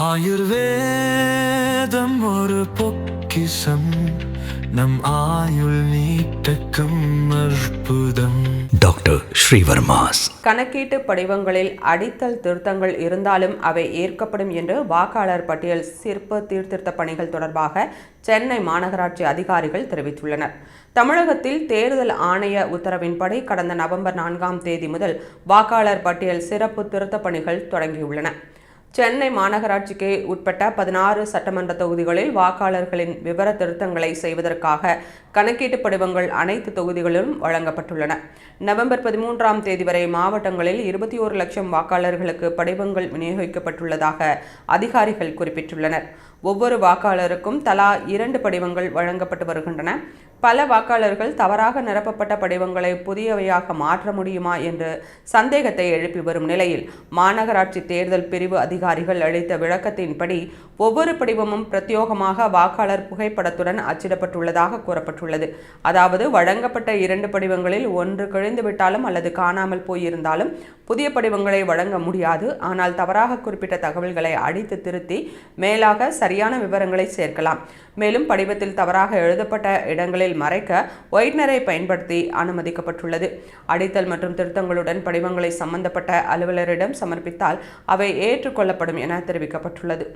ஆயுர்வேதம் ஒரு பொக்கிசம் நம் ஆயுள் நீட்டக்கும் அற்புதம். டாக்டர் ஸ்ரீவர்மாஸ். கணக்கீட்டு படிவங்களில் அடித்தல் திருத்தங்கள் இருந்தாலும் அவை ஏற்கப்படும் என்று வாக்காளர் பட்டியல் சிற்ப சீர்திருத்த பணிகள் தொடர்பாக சென்னை மாநகராட்சி அதிகாரிகள் தெரிவித்துள்ளனர். தமிழகத்தில் தேர்தல் ஆணைய உத்தரவின்படி கடந்த நவம்பர் நான்காம் தேதி முதல் வாக்காளர் பட்டியல் சிறப்பு திருத்த பணிகள் தொடங்கியுள்ளன. சென்னை மாநகராட்சிக்கு உட்பட்ட பதினாறு சட்டமன்ற தொகுதிகளில் வாக்காளர்களின் விவர திருத்தங்களை செய்வதற்காக கணக்கீட்டு படிவங்கள் அனைத்து தொகுதிகளிலும் வழங்கப்பட்டுள்ளன. நவம்பர் பதிமூன்றாம் தேதி வரை மாவட்டங்களில் இருபத்தி ஒரு லட்சம் வாக்காளர்களுக்கு படிவங்கள் விநியோகிக்கப்பட்டுள்ளதாக அதிகாரிகள் குறிப்பிட்டுள்ளனர். ஒவ்வொரு வாக்காளருக்கும் தலா இரண்டு படிவங்கள் வழங்கப்பட்டு வருகின்றன. பல வாக்காளர்கள் தவறாக நிரப்பப்பட்ட படிவங்களை புதியவையாக மாற்ற முடியுமா என்று சந்தேகத்தை எழுப்பி வரும் நிலையில் மாநகராட்சி தேர்தல் பிரிவு அதிகாரிகள் அளித்த விளக்கத்தின்படி ஒவ்வொரு படிவமும் பிரத்யோகமாக வாக்காளர் புகைப்படத்துடன் அச்சிடப்பட்டுள்ளதாக கூறப்பட்டுள்ளது. அதாவது வழங்கப்பட்ட இரண்டு படிவங்களில் ஒன்று கிழிந்துவிட்டாலும் அல்லது காணாமல் போயிருந்தாலும் புதிய படிவங்களை வழங்க முடியாது. ஆனால் தவறாக குறிப்பிட்ட தகவல்களை அடித்து திருத்தி மேலாக சரியான விவரங்களை சேர்க்கலாம். மேலும் படிவத்தில் தவறாக எழுதப்பட்ட இடங்களில் மறைக்க ஒயிட்னரை பயன்படுத்தி அனுமதிக்கப்பட்டுள்ளது. அடித்தல் மற்றும் திருத்தங்களுடன் படிவங்களை சம்பந்தப்பட்ட அலுவலரிடம் சமர்ப்பித்தால் அவை ஏற்றுக்கொள்ளப்படும் என தெரிவிக்கப்பட்டுள்ளது.